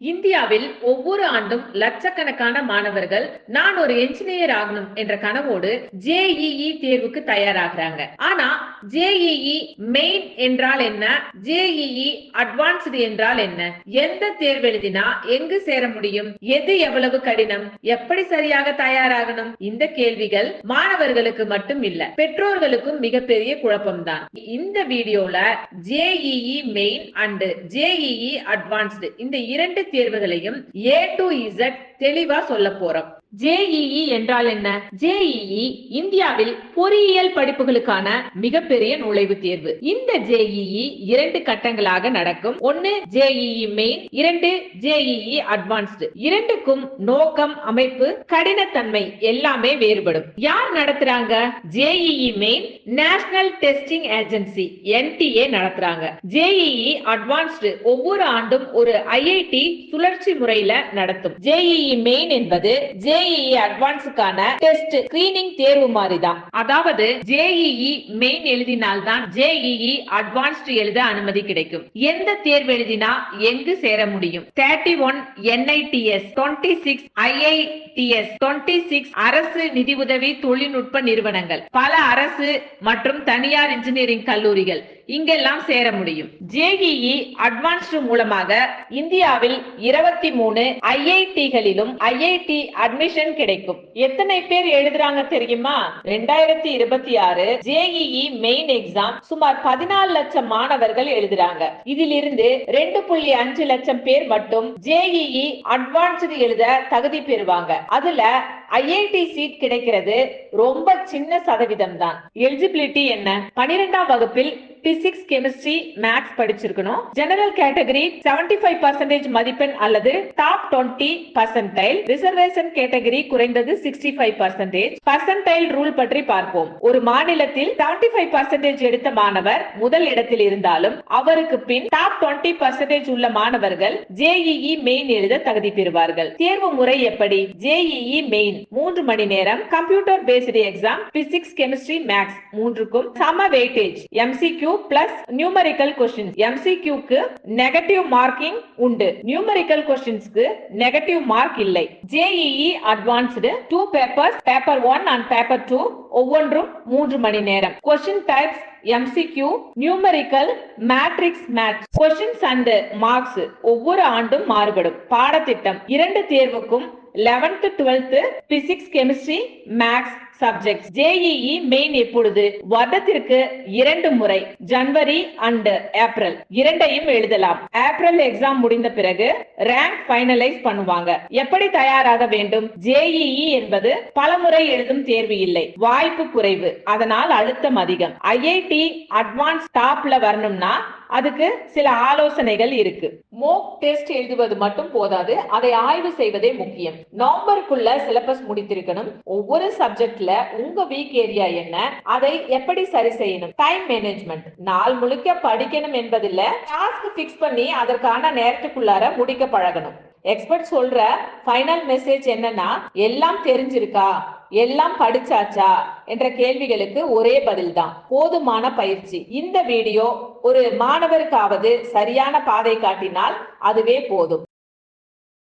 இந்தியாவில் ஒவ்வொரு ஆண்டும் லட்சக்கணக்கான மாணவர்கள் நான் ஒரு என்ஜினியர் ஆகணும் என்ற கனவோடு ஜேஇஇ தேர்வுக்கு தயாராகிறாங்க. ஆனா ஜேஇஇ மெயின் என்றால் என்ன? ஜேஇஇ அட்வான்ஸ்டு என்றால் என்ன? எந்த தேர்வு எழுதினா எங்கு சேர முடியும்? எது எவ்வளவு கடினம்? எப்படி சரியாக தயாராகணும்? இந்த கேள்விகள் மாணவர்களுக்கு மட்டும் இல்ல பெற்றோர்களுக்கும் மிகப்பெரிய குழப்பம்தான். இந்த வீடியோல JEE main and JEE advanced இந்த இரண்டு தேர்வுகளையும் ஏ டு இசட் தெளிவா சொல்ல போறோம். ஜேஇஇ என்றால் என்ன? ஜேஇஇ இந்தியாவில் பொறியியல் படிப்புகளுக்கான மிகப்பெரிய நுழைவுத் தேர்வு. இந்த ஜேஇஇ இரண்டு கட்டங்களாக நடக்கும். ஒன்னு ஜேஇஇ மெயின் இரண்டு ஜேஇஇ அட்வான்ஸ்டு இரண்டுக்கும் நோக்கம் அமைப்பு கடினத்தன்மை எல்லாமே வேறுபடும். யார் நடத்துறாங்க? JEE main National Testing Agency NTA நடத்துறாங்க. ஜேஇஇ அட்வான்ஸ்டு ஒவ்வொரு ஆண்டும் ஒரு ஐஐடி சுழற்சி முறையில நடத்தும். ஜேஇஇ மெயின் என்பது ஜே ஜேஇஇ அட்வான்ஸுக்கான டெஸ்ட் ஸ்கிரீனிங் தேர்வு மாதிரிதான் அதாவது ஜேஇஇ மெயின் எழுதினால்தான் ஜேஇஇ அட்வான்ஸ்டு எழுத அனுமதி கிடைக்கும். எந்த தேர்வு எழுதினா எங்கு சேர முடியும்? Thirty one NITs twenty six IITs twenty six அரசு நிதியுதவி தொழில்நுட்ப நிறுவனங்கள் பல அரசு மற்றும் தனியார் இன்ஜினியரிங் கல்லூரிகள் இங்கெல்லாம் சேர முடியும். ஜேஇஇ அட்வான்ஸ்டு மூலமாக இந்தியாவில் இருபத்தி மூணு ஐஐடிகளிலும் ஐஐடி அட்மிஷன் கிடைக்கும். எத்தனை பேர் எழுதுறாங்க தெரியுமா? ரெண்டாயிரத்தி இருபத்தி ஆறு ஜேஇஇ மெயின் எக்ஸாம் சுமார் பதினாலு லட்சம் மாணவர்கள் எழுதுறாங்க. இதிலிருந்து ரெண்டு புள்ளி அஞ்சு லட்சம் பேர் மட்டும் ஜேஇஇ அட்வான்ஸ்டு எழுத தகுதி பெறுவாங்க. அதுல ஐஐடி சீட் கிடைக்கிறது ரொம்ப சின்ன சதவீதம் தான் எலிஜிபிலிட்டி என்ன? பனிரெண்டாம் வகுப்பில் பிசிக்ஸ் கெமிஸ்ட்ரி மேக்ஸ் படிச்சிருக்கணும். General category seventy five percentage மதிப்பெண் அல்லது top twenty percentile reservation category குறைந்தது sixty five percentage percentile rule பற்றி பார்ப்போம். ஒரு மாநிலத்தில் செவன்டி ஃபைவ் பர்சன்டேஜ் எடுத்த மாணவர் முதல் இடத்தில் இருந்தாலும் அவருக்கு பின் டாப் டுவெண்ட்டி பர்சன்டேஜ் உள்ள மாணவர்கள் ஜேஇஇ மெயின் எழுத தகுதி பெறுவார்கள். தேர்வு முறை எப்படி? ஜேஇஇ மெயின் மூன்று மணி நேரம் computer based exam physics chemistry maths மூன்றுக்கும் சம weightage MCQ MCQ plus numerical questions எம்சிக்யூக்கு negative marking உண்டு. நியூமரிக்கல் கொஸ்டின்ஸ்க்கு நெகட்டிவ் மார்க் இல்லை. JEE advanced two papers paper one and paper two ஒவ்வொன்றும் மூன்று மணி நேரம். Question types MCQ numerical matrix match questions and marks ஒவ்வொரு ஆண்டும் மாறுபடும். பாடத்திட்டம் இரண்டு தேர்வுக்கும் eleventh twelfth physics chemistry maths subject JEE main எப்பொழுது? வருடத்திற்கு இரண்டு முறை. ஜனவரி அண்ட் ஏப்ரல் இரண்டையும் எழுதலாம். ஏப்ரல் எக்ஸாம் முடிந்த பிறகு ரேங்க் ஃபைனலைஸ் பண்ணுவாங்க. எப்படி தயாராக வேண்டும்? ஜேஇஇ என்பது பலமுறை எழுதும் தேர்வு இல்லை. வாய்ப்பு குறைவு. அதனால் அழுத்தம் அதிகம். ஐஐடி அட்வான்ஸ் டாப்ல வரணும்னா அதுக்கு சில ஆலோசனைகள் இருக்கு. மோக் டெஸ்ட் எழுதுவது மட்டும் போதாது அதை ஆய்வு செய்வதே முக்கியம். நவம்பருக்குள்ள சிலபஸ் முடித்திருக்கணும். ஒவ்வொரு சப்ஜெக்ட்ல உங்க வீக் ஏரியா என்ன அதை எப்படி சரி செய்யணும்? டைம் மேனேஜ்மெண்ட் நாள் முழுக்க படிக்கணும் என்பதில்ல டாஸ்க் பிக்ஸ் பண்ணி அதற்கான நேரத்துக்குள்ளார முடிக்க பழகணும். எக்ஸ்பர்ட் சொல்ற ஃபைனல் மெசேஜ் என்னன்னா எல்லாம் தெரிஞ்சிருக்கா? எல்லாம் படிச்சாச்சா? என்ற கேள்விகளுக்கு ஒரே பதில் தான் போதுமான பயிற்சி. இந்த வீடியோ ஒரு மாணவருக்காவது சரியான பாதை காட்டினால் அதுவே போதும்.